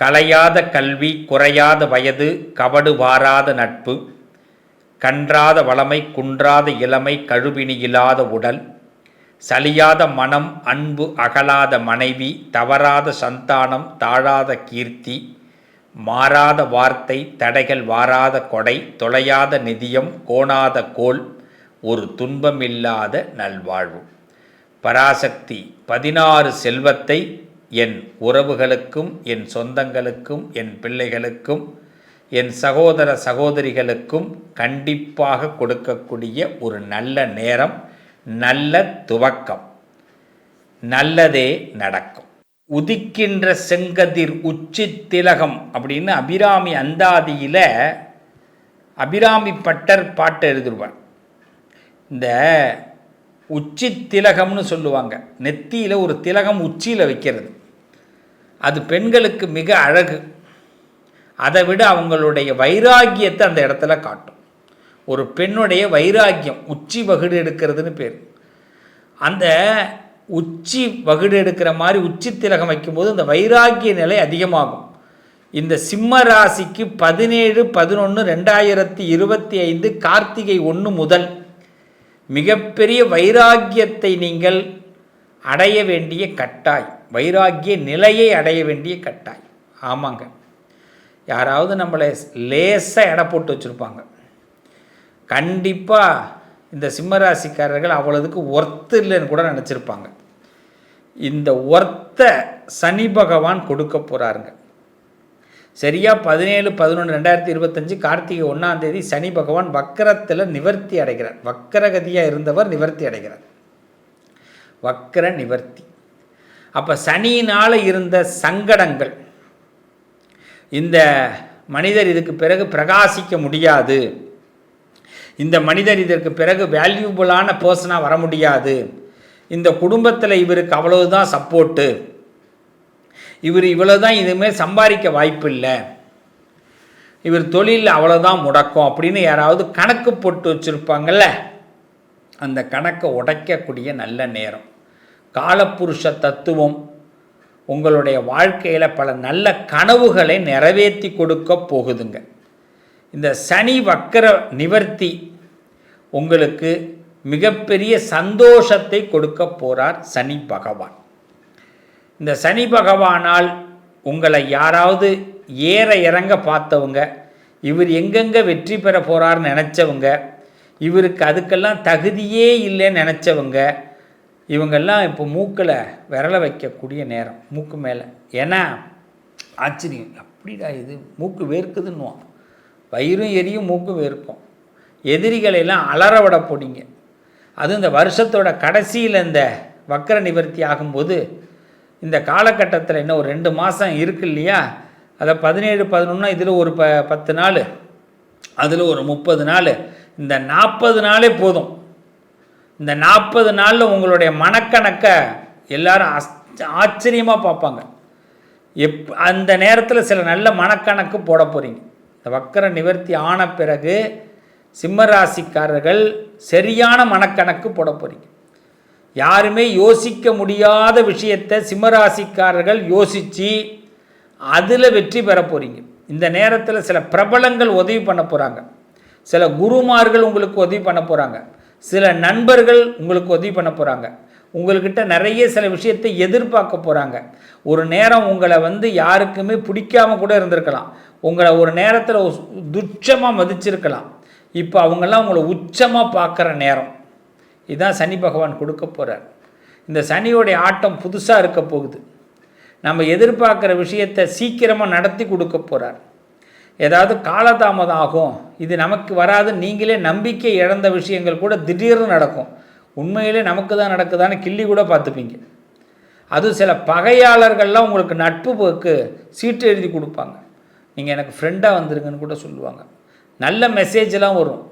கலையாத கல்வி குறையாத வயது கவடு வாராத நட்பு கன்றாத வளமை குன்றாத இளமை கழுவினியில்லாத உடல் சலியாத மனம் அன்பு அகலாத மனைவி தவறாத சந்தானம் தாழாத கீர்த்தி மாறாத வார்த்தை தடைகள் வாராத கொடை தொலையாத நிதியம் கோணாத கோல் ஒரு துன்பமில்லாத நல்வாழ்வு. பராசக்தி பதினாறு செல்வத்தை என் உறவுகளுக்கும் என் சொந்தங்களுக்கும் என் பிள்ளைகளுக்கும் என் சகோதர சகோதரிகளுக்கும் கண்டிப்பாக கொடுக்கக்கூடிய ஒரு நல்ல நேரம் நல்ல துவக்கம். நல்லதே நடக்கும். உதிக்கின்ற செங்கதிர் உச்சி திலகம் அப்படின்னு அபிராமி அந்தாதியில் அபிராமி பட்டர் பாட்டு எழுதுருவார் இந்த உச்சி திலகம்னு சொல்லுவாங்க. நெத்தியில் ஒரு திலகம் உச்சியில் வைக்கிறது. அது பெண்களுக்கு மிக அழகு. அதை விட அவங்களுடைய வைராக்கியத்தை அந்த இடத்துல காட்டும். ஒரு பெண்ணுடைய வைராக்கியம் உச்சி வகுடு எடுக்கிறதுன்னு பேர். அந்த உச்சி வகுடு எடுக்கிற மாதிரி உச்சி திலகம் வைக்கும்போது அந்த வைராக்கிய நிலை அதிகமாகும். இந்த சிம்ம ராசிக்கு பதினேழு பதினொன்று ரெண்டாயிரத்தி இருபத்தி ஐந்து கார்த்திகை ஒன்று முதல் மிகப்பெரிய வைராக்கியத்தை நீங்கள் அடைய வேண்டிய கட்டாய் வைராக்கிய நிலையை அடைய வேண்டிய கட்டாய் ஆமாங்க. யாராவது நம்மளை லேசாக எடை போட்டு வச்சுருப்பாங்க. கண்டிப்பாக இந்த சிம்மராசிக்காரர்கள் அவ்வளோதுக்கு ஒர்த்து இல்லைன்னு கூட நினச்சிருப்பாங்க. இந்த ஒர்த்தை சனி பகவான் கொடுக்க போகிறாருங்க சரியாக பதினேழு பதினொன்று ரெண்டாயிரத்தி இருபத்தஞ்சு கார்த்திகை ஒன்றாம் தேதி சனி பகவான் வக்கரத்தில் நிவர்த்தி அடைகிறார். வக்கரகதியாக இருந்தவர் நிவர்த்தி அடைகிறார். வக்கர நிவர்த்தி. அப்போ சனியினால் இருந்த சங்கடங்கள். இந்த மனிதர் இதுக்கு பிறகு பிரகாசிக்க முடியாது. இந்த மனிதர் இதற்கு பிறகு வேல்யூபுளான பர்சனாக வர முடியாது. இந்த குடும்பத்தில் இவருக்கு அவ்வளவுதான் சப்போர்ட்டு இவர் இவ்வளோதான் இதுமாரி சம்பாதிக்க வாய்ப்பு இல்லை இவர் தொழிலில் அவ்வளோதான் முடக்கும் அப்படின்னு யாராவது கணக்கு போட்டு வச்சுருப்பாங்கல்ல. அந்த கணக்கை உடைக்கக்கூடிய நல்ல நேரம். காலப்புருஷ தத்துவம் உங்களுடைய வாழ்க்கையில் பல நல்ல கனவுகளை நிறைவேற்றி கொடுக்க போகுதுங்க. இந்த சனி வக்கர நிவர்த்தி உங்களுக்கு மிகப்பெரிய சந்தோஷத்தை கொடுக்க போகிறார் சனி பகவான். இந்த சனி பகவானால் உங்களை யாராவது ஏற இறங்க பார்த்தவங்க இவர் எங்கெங்கே வெற்றி பெற போகிறார்னு நினச்சவங்க இவருக்கு அதுக்கெல்லாம் தகுதியே இல்லைன்னு நினச்சவங்க இவங்கெல்லாம் இப்போ மூக்கில் விரல வைக்கக்கூடிய நேரம் மூக்கு மேலே. ஏன்னா ஆச்சரியம். அப்படிடா இது? மூக்கு வேர்க்குதுன்னுவான். வயிறும் எரியும் மூக்கும் வேர்க்கும். எதிரிகளை எல்லாம் அலற விட போடிங்க அதுவும் இந்த வருஷத்தோட கடைசியில் இந்த வக்கர நிவர்த்தி ஆகும்போது இந்த காலகட்டத்தில் இன்னும் ஒரு ரெண்டு மாதம் இருக்கு இல்லையா? அதை பதினேழு பதினொன்னா இதில் ஒரு ப பத்து நாள் அதில் ஒரு முப்பது நாள். இந்த நாற்பது நாளே போதும். இந்த நாற்பது நாளில் உங்களுடைய மனக்கணக்கை எல்லாரும் ஆச்சரியமாக பார்ப்பாங்க. எப் அந்த நேரத்தில் சில நல்ல மனக்கணக்கு போட போகிறீங்க இந்த வக்கர நிவர்த்தி ஆன பிறகு சிம்மராசிக்காரர்கள் சரியான மனக்கணக்கு போட போகிறீங்க யாருமே யோசிக்க முடியாத விஷயத்தை சிம்மராசிக்காரர்கள் யோசித்து அதில் வெற்றி பெற போகிறீங்க இந்த நேரத்தில் சில பிரபலங்கள் உதவி பண்ண போகிறாங்க சில குருமார்கள் உங்களுக்கு உதவி பண்ண போகிறாங்க சில நண்பர்கள் உங்களுக்கு உதவி பண்ண போகிறாங்க உங்கள்கிட்ட நிறைய சில விஷயத்தை எதிர்பார்க்க போகிறாங்க ஒரு நேரம் உங்களை வந்து யாருக்குமே பிடிக்காம கூட இருந்திருக்கலாம். உங்களை ஒரு நேரத்தில் துச்சமாக மதிச்சிருக்கலாம். இப்போ அவங்கெல்லாம் உங்களை உச்சமாக பார்க்குற நேரம். இதுதான் சனி பகவான் கொடுக்க போகிறார் இந்த சனியோடைய ஆட்டம் புதுசாக இருக்க போகுது. நம்ம எதிர்பார்க்குற விஷயத்தை சீக்கிரமாக நடத்தி கொடுக்க போகிறார் ஏதாவது காலதாமதம் ஆகும் இது நமக்கு வராது. நீங்களே நம்பிக்கை இழந்த விஷயங்கள் கூட திடீர்னு நடக்கும். உண்மையிலே நமக்கு தான் நடக்குதான்னு கிள்ளி கூட பார்த்துப்பீங்க. அதுவும் சில பகையாளர்கள்லாம் உங்களுக்கு நட்புக்கு சீட்டு எழுதி கொடுப்பாங்க. நீங்கள் எனக்கு ஃப்ரெண்டாக வந்துருங்கன்னு கூட சொல்லுவாங்க. நல்ல மெசேஜெலாம் வரும்.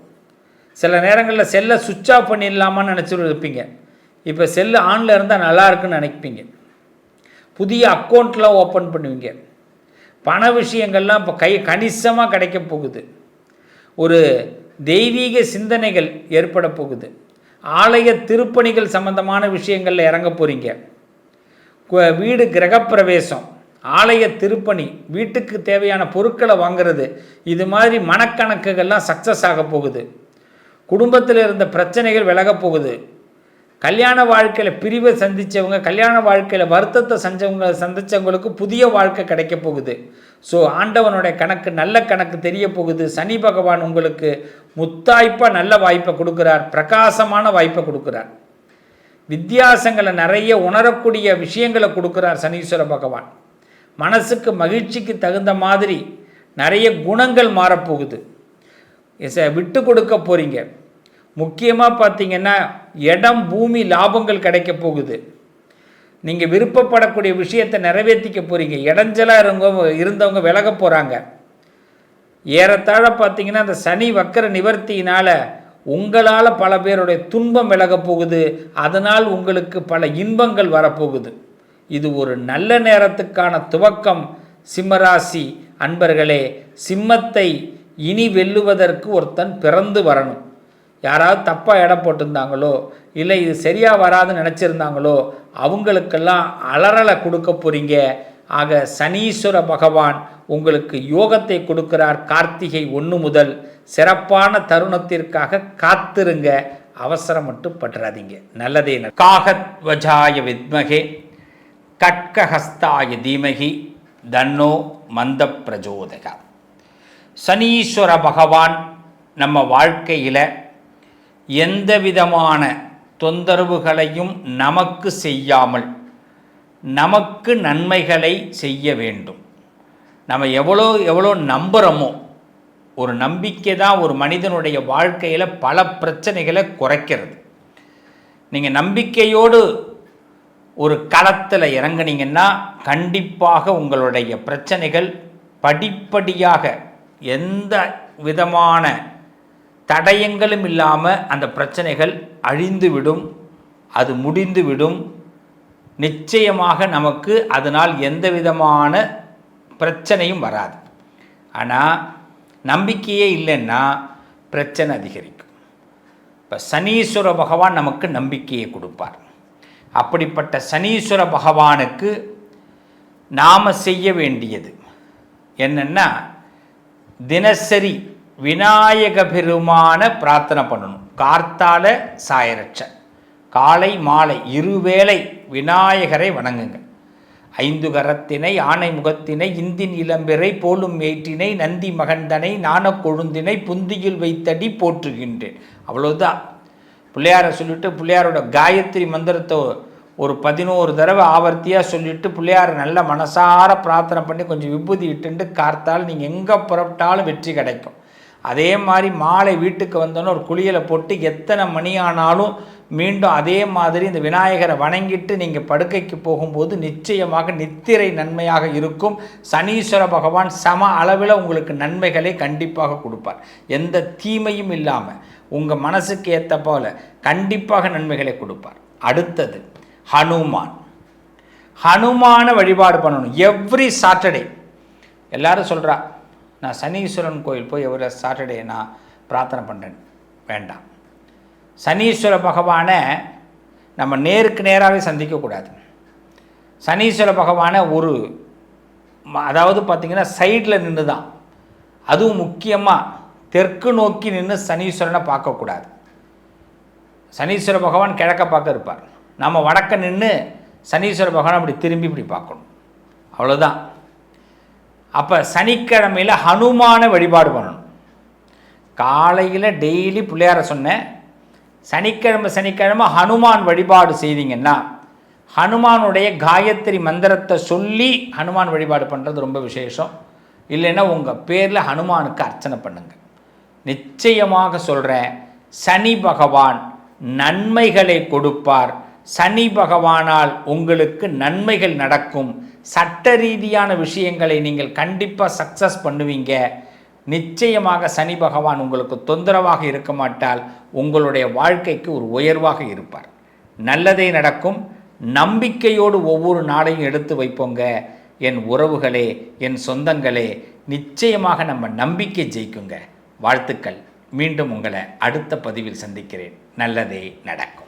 சில நேரங்களில் செல்லை சுவிட்ச் ஆஃப் பண்ணிடலாமான்னு நினச்சிட்டு இருப்பீங்க இப்போ செல்லு ஆனில் இருந்தால் நல்லா இருக்குன்னு நினைப்பீங்க. புதிய அக்கௌண்ட்லாம் ஓப்பன் பண்ணுவீங்க. பண விஷயங்கள்லாம் இப்போ கை கணிசமாக கிடைக்க போகுது. ஒரு தெய்வீக சிந்தனைகள் ஏற்பட போகுது. ஆலய திருப்பணிகள் சம்பந்தமான விஷயங்களில் இறங்க போகிறீங்க வீடு கிரகப்பிரவேசம் ஆலய திருப்பணி வீட்டுக்கு தேவையான பொருட்களை வாங்குறது இது மாதிரி மனக்கணக்குகள்லாம் சக்ஸஸ் ஆக போகுது. குடும்பத்தில் இருந்த பிரச்சனைகள் விலகப் போகுது. கல்யாண வாழ்க்கையில் பிரிவை சந்தித்தவங்க கல்யாண வாழ்க்கையில் வருத்தத்தை செஞ்சவங்க சந்தித்தவங்களுக்கு புதிய வாழ்க்கை கிடைக்க போகுது. ஸோ ஆண்டவனுடைய கணக்கு நல்ல கணக்கு தெரிய போகுது. சனி பகவான் உங்களுக்கு முத்தாய்ப்பாக நல்ல வாய்ப்பை கொடுக்குறார். பிரகாசமான வாய்ப்பை கொடுக்குறார். வித்தியாசங்களை நிறைய உணரக்கூடிய விஷயங்களை கொடுக்குறார் சனீஸ்வர பகவான். மனசுக்கு மகிழ்ச்சிக்கு தகுந்த மாதிரி நிறைய குணங்கள் மாறப்போகுது. விட்டு கொடுக்க போகிறீங்க முக்கியமாக பார்த்தீங்கன்னா இடம் பூமி லாபங்கள் கிடைக்க போகுது. நீங்கள் விருப்பப்படக்கூடிய விஷயத்தை நிறைவேற்றிக்க போகிறீங்க இடைஞ்சலாக இருங்க இருந்தவங்க விலக போகிறாங்க ஏறத்தாழ பார்த்தீங்கன்னா அந்த சனி வக்கர நிவர்த்தியினால் உங்களால் பல பேருடைய துன்பம் விலக போகுது. அதனால் உங்களுக்கு பல இன்பங்கள் வரப்போகுது. இது ஒரு நல்ல நேரத்துக்கான துவக்கம். சிம்மராசி அன்பர்களே சிம்மத்தை இனி வெல்லுவதற்கு ஒருத்தன் பிறந்து வரணும். யாராவது தப்பாக எடை போட்டிருந்தாங்களோ இல்லை இது சரியாக வராதுன்னு நினச்சிருந்தாங்களோ அவங்களுக்கெல்லாம் அலறலை கொடுக்க போகிறீங்க ஆக சனீஸ்வர பகவான் உங்களுக்கு யோகத்தை கொடுக்கிறார் கார்த்திகை ஒன்று முதல். சிறப்பான தருணத்திற்காக காத்திருங்க. அவசரம் மட்டும் பற்றாதீங்க நல்லதே காகத்வஜாய வித்மகே கட்கஹஸ்தாய தீமகி தன்னோ மந்த பிரஜோதகா சனீஸ்வர பகவான் நம்ம வாழ்க்கையில் எந்த விதமான தொந்தரவுகளையும் நமக்கு செய்யாமல் நமக்கு நன்மைகளை செய்ய வேண்டும். நம்ம எவ்வளோ எவ்வளோ நம்புகிறோமோ ஒரு நம்பிக்கை தான் ஒரு மனிதனுடைய வாழ்க்கையில் பல பிரச்சனைகளை குறைக்கிறது. நீங்கள் நம்பிக்கையோடு ஒரு களத்தில் இறங்குனீங்கன்னா கண்டிப்பாக உங்களுடைய பிரச்சனைகள் படிப்படியாக எந்த விதமான தடயங்களும் இல்லாமல் அந்த பிரச்சனைகள் அழிந்துவிடும் அது முடிந்துவிடும். நிச்சயமாக நமக்கு அதனால் எந்த விதமான பிரச்சனையும் வராது. ஆனால் நம்பிக்கையே இல்லைன்னா பிரச்சனை அதிகரிக்கும். இப்போ சனீஸ்வர பகவான் நமக்கு நம்பிக்கையை கொடுப்பார். அப்படிப்பட்ட சனீஸ்வர பகவானுக்கு நாம் செய்ய வேண்டியது என்னென்னா தினசரி விநாயக பெருமான பிரார்த்தனை பண்ணணும். கார்த்தால சாயரட்ச. காலை மாலை இருவேளை விநாயகரை வணங்குங்க. ஐந்து கரத்தினை ஆணை முகத்தினை இந்தின் இளம்பிறை போலும் மேற்றினை நந்தி மகந்தனை நாண கொழுந்தினை புந்தியில் வைத்தடி போற்றுகின்றேன். அவ்வளோதான் பிள்ளையாரை சொல்லிட்டு பிள்ளையாரோட காயத்ரி மந்திரத்தை ஒரு பதினோரு தடவை ஆவர்த்தியாக சொல்லிவிட்டு பிள்ளையார் நல்ல மனசார பிரார்த்தனை பண்ணி கொஞ்சம் விபூதி இட்டுண்டு கார்த்தால் நீங்கள் எங்கே புறப்பட்டாலும் வெற்றி கிடைக்கும். அதே மாதிரி மாலை வீட்டுக்கு வந்தோன்னே ஒரு குளியலை போட்டு எத்தனை மணி ஆனாலும் மீண்டும் அதே மாதிரி இந்த விநாயகரை வணங்கிட்டு நீங்கள் படுக்கைக்கு போகும்போது நிச்சயமாக நித்திரை நன்மையாக இருக்கும். சனீஸ்வர பகவான் சம அளவில் உங்களுக்கு நன்மைகளை கண்டிப்பாக கொடுப்பார். எந்த தீமையும் இல்லாமல் உங்கள் மனசுக்கு ஏற்ற போல கண்டிப்பாக நன்மைகளை கொடுப்பார். அடுத்தது ஹனுமான். ஹனுமான வழிபாடு பண்ணணும். Every Saturday. எல்லாரும் சொல்கிறா நான் சனீஸ்வரன் கோயில் போய் எவ்வளோ சாட்டர்டே நான் பிரார்த்தனை பண்ணுறேன் வேண்டாம். சனீஸ்வர பகவானை நம்ம நேருக்கு நேராகவே சந்திக்கக்கூடாது சனீஸ்வர பகவானை ஒரு அதாவது பார்த்திங்கன்னா சைடில் நின்று தான் அதுவும் முக்கியமாக தெற்கு நோக்கி நின்று சனீஸ்வரனை பார்க்கக்கூடாது சனீஸ்வர பகவான் கிழக்க பார்க்க இருப்பார். நம்ம வடக்க நின்று சனீஸ்வர பகவான் அப்படி திரும்பி இப்படி பார்க்கணும். அவ்வளோதான் அப்போ சனிக்கிழமையில் ஹனுமான வழிபாடு பண்ணணும். காலையில் டெய்லி பிள்ளையார சொன்னேன் சனிக்கிழமை சனிக்கிழமை ஹனுமான் வழிபாடு செய்தீங்கன்னா ஹனுமானுடைய காயத்ரி மந்திரத்தை சொல்லி ஹனுமான் வழிபாடு பண்ணுறது ரொம்ப விசேஷம். இல்லைன்னா உங்கள் பேரில் ஹனுமானுக்கு அர்ச்சனை பண்ணுங்கள் நிச்சயமாக சொல்கிறேன் சனி பகவான் நன்மைகளை கொடுப்பார். சனி பகவானால் உங்களுக்கு நன்மைகள் நடக்கும். சட்ட ரீதியான விஷயங்களை நீங்கள் கண்டிப்பாக சக்ஸஸ் பண்ணுவீங்க. நிச்சயமாக சனி பகவான் உங்களுக்கு தொந்தரவாக இருக்க மாட்டால் உங்களுடைய வாழ்க்கைக்கு ஒரு உயர்வாக இருப்பார். நல்லதே நடக்கும். நம்பிக்கையோடு ஒவ்வொரு நாளையும் எடுத்து வைப்போங்க. என் உறவுகளே என் சொந்தங்களே நிச்சயமாக நம்ம நம்பிக்கை ஜெயிக்குங்க. வாழ்த்துக்கள். மீண்டும் உங்களை அடுத்த பதிவில் சந்திக்கிறேன். நல்லதே நடக்கும்.